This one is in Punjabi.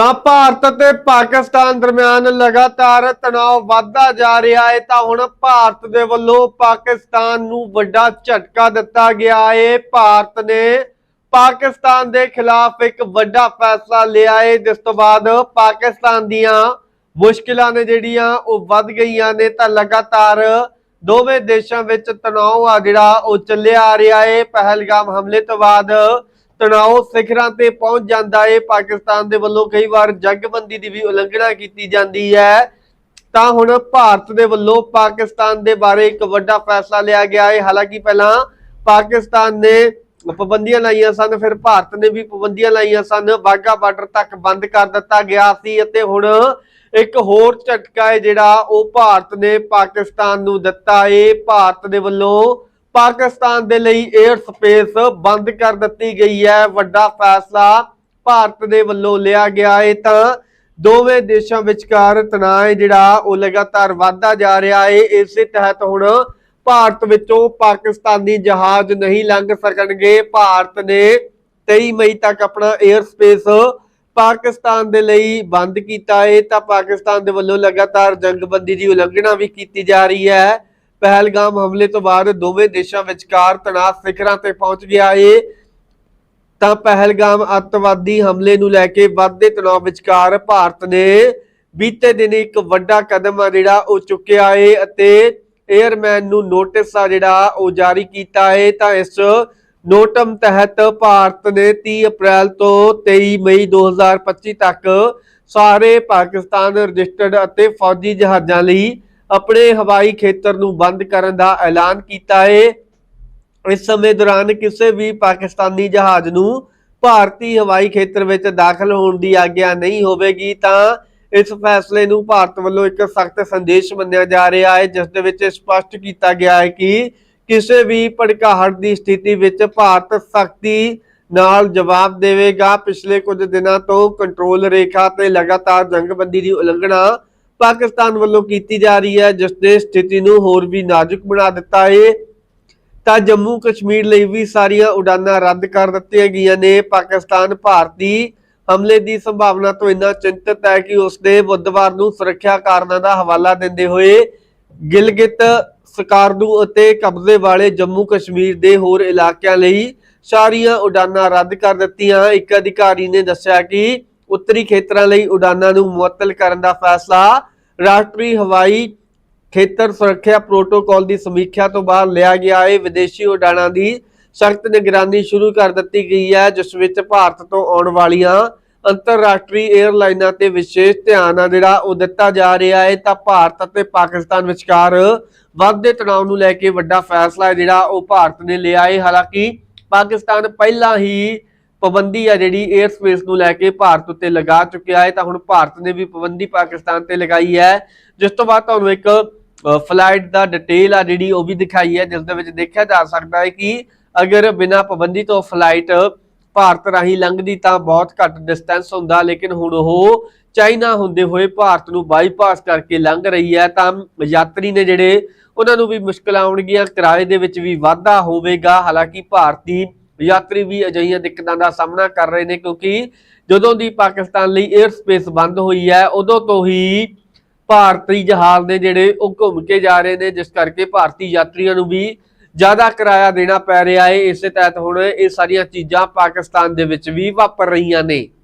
ਤਾਂ ਭਾਰਤ ਅਤੇ ਪਾਕਿਸਤਾਨ ਦਰਮਿਆਨ ਲਗਾਤਾਰ ਤਣਾਅ ਵਧਦਾ ਜਾ ਰਿਹਾ ਹੈ, ਤਾਂ ਹੁਣ ਭਾਰਤ ਦੇ ਵੱਲੋਂ ਪਾਕਿਸਤਾਨ ਨੂੰ ਵੱਡਾ ਝਟਕਾ ਦਿੱਤਾ ਗਿਆ ਹੈ। ਭਾਰਤ ਨੇ ਪਾਕਿਸਤਾਨ ਦੇ ਖਿਲਾਫ ਇੱਕ ਵੱਡਾ ਫੈਸਲਾ ਲਿਆ ਹੈ। ਜਿਸ ਤੋਂ ਬਾਅਦ ਪਾਕਿਸਤਾਨ ਦੀਆਂ ਮੁਸ਼ਕਿਲਾਂ ਨੇ ਜਿਹੜੀਆਂ ਉਹ ਵੱਧ ਗਈਆਂ ਨੇ, ਤਾਂ ਲਗਾਤਾਰ ਦੋਵੇਂ ਦੇਸ਼ਾਂ ਵਿੱਚ ਤਣਾਅ ਆ ਜਿਹੜਾ ਉਹ ਚੱਲਿਆ ਆ ਰਿਹਾ ਹੈ। ਪਹਿਲਗਾਮ ਹਮਲੇ ਤੋਂ ਬਾਅਦ ਤਣਾਅ ਸਿਖਰਾਂ ਤੇ ਪਹੁੰਚ ਜਾਂਦਾ ਹੈ ਪਾਕਿਸਤਾਨ ਦੇ ਵੱਲੋਂ ਕਈ ਵਾਰ ਜੰਗਬੰਦੀ ਦੀ ਵੀ ਉਲੰਘਣਾ ਕੀਤੀ ਜਾਂਦੀ ਹੈ। ਤਾਂ ਹੁਣ ਭਾਰਤ ਦੇ ਵੱਲੋਂ ਪਾਕਿਸਤਾਨ ਦੇ ਬਾਰੇ ਇੱਕ ਵੱਡਾ ਫੈਸਲਾ ਲਿਆ ਗਿਆ ਹੈ ਹਾਲਾਂਕਿ ਪਹਿਲਾਂ ਪਾਕਿਸਤਾਨ ਨੇ ਪਾਬੰਦੀਆਂ ਲਾਈਆਂ ਸਨ, ਫਿਰ ਭਾਰਤ ਨੇ ਵੀ ਪਾਬੰਦੀਆਂ ਲਾਈਆਂ ਸਨ। ਵਾਘਾ ਬਾਰਡਰ ਤੱਕ ਬੰਦ ਕਰ ਦਿੱਤਾ ਗਿਆ ਸੀ ਅਤੇ ਹੁਣ ਇੱਕ ਹੋਰ ਝਟਕਾ ਹੈ ਜਿਹੜਾ ਉਹ ਭਾਰਤ ਨੇ ਪਾਕਿਸਤਾਨ ਨੂੰ ਦਿੱਤਾ ਹੈ ਭਾਰਤ ਦੇ ਵੱਲੋਂ ਪਾਕਿਸਤਾਨ ਦੇ ਲਈ 에ਅਰ ਸਪੇਸ ਬੰਦ ਕਰ ਦਿੱਤੀ ਗਈ ਹੈ। ਵੱਡਾ ਫੈਸਲਾ ਭਾਰਤ ਦੇ ਵੱਲੋਂ ਲਿਆ ਗਿਆ ਹੈ ਤਾਂ ਦੋਵੇਂ ਦੇਸ਼ਾਂ ਵਿਚਕਾਰ ਤਣਾਅ ਜਿਹੜਾ ਉਹ ਲਗਾਤਾਰ ਵਧਦਾ ਜਾ ਰਿਹਾ ਹੈ ਇਸੇ ਤਹਿਤ ਹੁਣ ਭਾਰਤ ਵਿੱਚੋਂ ਪਾਕਿਸਤਾਨੀ ਜਹਾਜ਼ ਨਹੀਂ ਲੰਘ ਸਕਣਗੇ। ਭਾਰਤ ਨੇ 23 ਮਈ ਤੱਕ ਆਪਣਾ 에ਅਰ ਸਪੇਸ ਪਾਕਿਸਤਾਨ ਦੇ ਲਈ ਬੰਦ ਕੀਤਾ ਹੈ ਤਾਂ ਪਾਕਿਸਤਾਨ ਦੇ ਵੱਲੋਂ ਲਗਾਤਾਰ ਜੰਗਬੰਦੀ ਦੀ ਉਲੰਘਣਾ ਵੀ ਕੀਤੀ ਜਾ ਰਹੀ ਹੈ। ਪਹਿਲਗਾਮ ਹਮਲੇ ਤੋਂ ਬਾਅਦ ਦੋਵੇਂ ਦੇਸ਼ਾਂ ਵਿਚਕਾਰ ਤਣਾਅ ਸਿਖਰਾਂ ਤੇ ਪਹੁੰਚ ਗਿਆ ਹੈ ਤਾਂ ਪਹਿਲਗਾਮ ਅੱਤਵਾਦੀ ਹਮਲੇ ਨੂੰ ਲੈ ਕੇ ਵੱਧਦੇ ਤਣਾਅ ਵਿਚਕਾਰ ਭਾਰਤ ਨੇ ਬੀਤੇ ਦਿਨ ਇੱਕ ਵੱਡਾ ਕਦਮ ਆ ਜਿਹੜਾ ਉਹ ਚੁੱਕਿਆ ਹੈ ਅਤੇ 에ਅਰਮੈਨ ਨੂੰ ਨੋਟਿਸ ਆ ਜਿਹੜਾ ਉਹ ਜਾਰੀ ਕੀਤਾ ਹੈ ਤਾਂ ਇਸ ਨੋਟਮ ਤਹਿਤ ਭਾਰਤ ਨੇ 30 ਅਪ੍ਰੈਲ ਤੋਂ 23 ਮਈ 2025 ਤੱਕ ਸਾਰੇ ਪਾਕਿਸਤਾਨ ਰਜਿਸਟਰਡ ਅਤੇ ਫੌਜੀ ਜਹਾਜ਼ਾਂ ਲਈ ਆਪਣੇ ਹਵਾਈ ਖੇਤਰ ਨੂੰ ਬੰਦ ਕਰਨ ਦਾ ਐਲਾਨ ਕੀਤਾ ਹੈ। ਇਸ ਸਮੇਂ ਦੌਰਾਨ ਕਿਸੇ ਵੀ ਪਾਕਿਸਤਾਨੀ ਜਹਾਜ਼ ਨੂੰ ਭਾਰਤੀ ਹਵਾਈ ਖੇਤਰ ਵਿੱਚ ਦਾਖਲ ਹੋਣ ਦੀ ਆਗਿਆ ਨਹੀਂ ਹੋਵੇਗੀ, ਤਾਂ ਇਸ ਫੈਸਲੇ ਨੂੰ ਭਾਰਤ ਵੱਲੋਂ ਇੱਕ ਸਖਤ ਸੰਦੇਸ਼ ਮੰਨਿਆ ਜਾ ਰਿਹਾ ਹੈ, ਜਿਸ ਦੇ ਵਿੱਚ ਸਪਸ਼ਟ ਕੀਤਾ ਗਿਆ ਹੈ ਕਿ ਕਿਸੇ ਵੀ ਭੜਕਾਹਟ ਦੀ ਸਥਿਤੀ ਵਿੱਚ ਭਾਰਤ ਸਖਤੀ ਨਾਲ ਜਵਾਬ ਦੇਵੇਗਾ। ਪਿਛਲੇ ਕੁਝ ਦਿਨਾਂ ਤੋਂ ਕੰਟਰੋਲ ਰੇਖਾ ਤੇ ਲਗਾਤਾਰ ਜੰਗਬੰਦੀ ਦੀ ਉਲੰਘਣਾ ਪਾਕਿਸਤਾਨ ਵੱਲੋਂ ਕੀਤੀ ਜਾ ਰਹੀ ਹੈ, ਜਿਸ ਨੇ ਸਥਿਤੀ ਨੂੰ ਹੋਰ ਵੀ ਨਾਜ਼ੁਕ ਬਣਾ ਦਿੱਤਾ ਹੈ। ਤਾਂ ਜੰਮੂ ਕਸ਼ਮੀਰ ਲਈ ਵੀ ਸਾਰੀਆਂ ਉਡਾਨਾਂ ਰੱਦ ਕਰ ਦਿੱਤੀਆਂ ਗਈਆਂ ਨੇ। ਪਾਕਿਸਤਾਨ ਭਾਰਤੀ ਹਮਲੇ ਦੀ ਸੰਭਾਵਨਾ ਤੋਂ ਇੰਨਾ ਚਿੰਤਤ ਹੈ ਕਿ ਉਸਨੇ ਬੁੱਧਵਾਰ ਨੂੰ ਸੁਰੱਖਿਆ ਕਾਰਨਾਂ ਦਾ ਹਵਾਲਾ ਦਿੰਦੇ ਹੋਏ ਗਿਲਗਿਤ, ਸਕਾਰਦੂ ਅਤੇ ਕਬਜ਼ੇ ਵਾਲੇ ਜੰਮੂ ਕਸ਼ਮੀਰ ਦੇ ਹੋਰ ਇਲਾਕਿਆਂ ਲਈ ਸਾਰੀਆਂ ਉਡਾਨਾਂ ਰੱਦ ਕਰ ਦਿੱਤੀਆਂ। ਇੱਕ ਅਧਿਕਾਰੀ ਨੇ ਦੱਸਿਆ ਕਿ ਉੱਤਰੀ ਖੇਤਰਾਂ ਲਈ ਉਡਾਨਾਂ ਨੂੰ ਮੁਅੱਤਲ ਕਰਨ ਦਾ ਫੈਸਲਾ ਰਾਸ਼ਟਰੀ ਹਵਾਈ ਖੇਤਰ ਸੁਰੱਖਿਆ ਪ੍ਰੋਟੋਕਾਲ ਦੀ ਸਮੀਖਿਆ ਤੋਂ ਬਾਅਦ ਲਿਆ ਗਿਆ ਹੈ। ਵਿਦੇਸ਼ੀ ਉਡਾਣਾਂ ਦੀ ਸਖਤ ਨਿਗਰਾਨੀ ਸ਼ੁਰੂ ਕਰ ਦਿੱਤੀ ਗਈ ਹੈ, ਜਿਸ ਵਿੱਚ ਭਾਰਤ ਤੋਂ ਆਉਣ ਵਾਲੀਆਂ ਅੰਤਰਰਾਸ਼ਟਰੀ 에ਅਰਲਾਈਨਾਂ ਤੇ ਵਿਸ਼ੇਸ਼ ਧਿਆਨ ਆ ਜਿਹੜਾ ਉਹ ਦਿੱਤਾ ਜਾ ਰਿਹਾ ਹੈ। ਤਾਂ ਭਾਰਤ ਅਤੇ ਪਾਕਿਸਤਾਨ ਵਿਚਕਾਰ ਵੱਧਦੇ ਤਣਾਅ ਨੂੰ ਲੈ ਕੇ ਵੱਡਾ ਫੈਸਲਾ ਹੈ ਜਿਹੜਾ ਉਹ ਭਾਰਤ ਨੇ ਲਿਆ ਹੈ। ਹਾਲਾਂਕਿ ਪਾਕਿਸਤਾਨ ਪਹਿਲਾਂ ਹੀ ਪਾਬੰਦੀ ਆ ਜਿਹੜੀ 에ਅਰ ਸਪੇਸ ਨੂੰ ਲੈ ਕੇ ਭਾਰਤ ਉੱਤੇ ਲਗਾ ਚੁੱਕਿਆ ਹੈ, ਤਾਂ ਹੁਣ ਭਾਰਤ ਨੇ ਵੀ ਪਾਬੰਦੀ ਪਾਕਿਸਤਾਨ ਤੇ ਲਗਾਈ ਹੈ। ਜਿਸ ਤੋਂ ਬਾਅਦ ਤੁਹਾਨੂੰ ਇੱਕ ਫਲਾਈਟ ਦਾ ਡਿਟੇਲ ਆ ਜਿਹੜੀ ਉਹ ਵੀ ਦਿਖਾਈ ਹੈ, ਜਿਸ ਦੇ ਵਿੱਚ ਦੇਖਿਆ ਜਾ ਸਕਦਾ ਹੈ ਕਿ ਅਗਰ ਬਿਨਾਂ ਪਾਬੰਦੀ ਤੋਂ ਫਲਾਈਟ ਭਾਰਤ ਰਾਹੀਂ ਲੰਘਦੀ ਤਾਂ ਬਹੁਤ ਘੱਟ ਡਿਸਟੈਂਸ ਹੁੰਦਾ, ਲੇਕਿਨ ਹੁਣ ਉਹ ਚਾਈਨਾ ਹੁੰਦੇ ਹੋਏ ਭਾਰਤ ਨੂੰ ਬਾਈਪਾਸ ਕਰਕੇ ਲੰਘ ਰਹੀ ਹੈ, ਤਾਂ ਯਾਤਰੀ ਨੇ ਜਿਹੜੇ ਉਹਨਾਂ ਨੂੰ ਵੀ ਮੁਸ਼ਕਲਾਂ ਆਉਣਗੀਆਂ, ਕਿਰਾਏ ਦੇ ਵਿੱਚ ਵੀ ਵਾਧਾ ਹੋਵੇਗਾ। ਹਾਲਾਂਕਿ ਭਾਰਤੀ ਯਾਤਰੀ ਵੀ ਅਜਿਹੀਆਂ ਦਿੱਕਤਾਂ ਦਾ ਸਾਹਮਣਾ ਕਰ ਰਹੇ ਨੇ ਕਿਉਂਕਿ ਜਦੋਂ ਦੀ ਪਾਕਿਸਤਾਨ ਲਈ 에ਅਰ ਸਪੇਸ ਬੰਦ ਹੋਈ ਹੈ, ਉਦੋਂ ਤੋਂ ਹੀ ਭਾਰਤੀ ਜਹਾਜ਼ ਨੇ ਜਿਹੜੇ ਉਹ ਘੁੰਮ ਕੇ ਜਾ ਰਹੇ ਨੇ, ਜਿਸ ਕਰਕੇ ਭਾਰਤੀ ਯਾਤਰੀਆਂ ਨੂੰ ਵੀ ਜ਼ਿਆਦਾ ਕਿਰਾਇਆ ਦੇਣਾ ਪੈ ਰਿਹਾ ਹੈ। ਇਸੇ ਤਹਿਤ ਹੁਣ ਇਹ ਸਾਰੀਆਂ ਚੀਜ਼ਾਂ ਪਾਕਿਸਤਾਨ ਦੇ ਵਿੱਚ ਵੀ ਵਾਪਰ ਰਹੀਆਂ ਨੇ।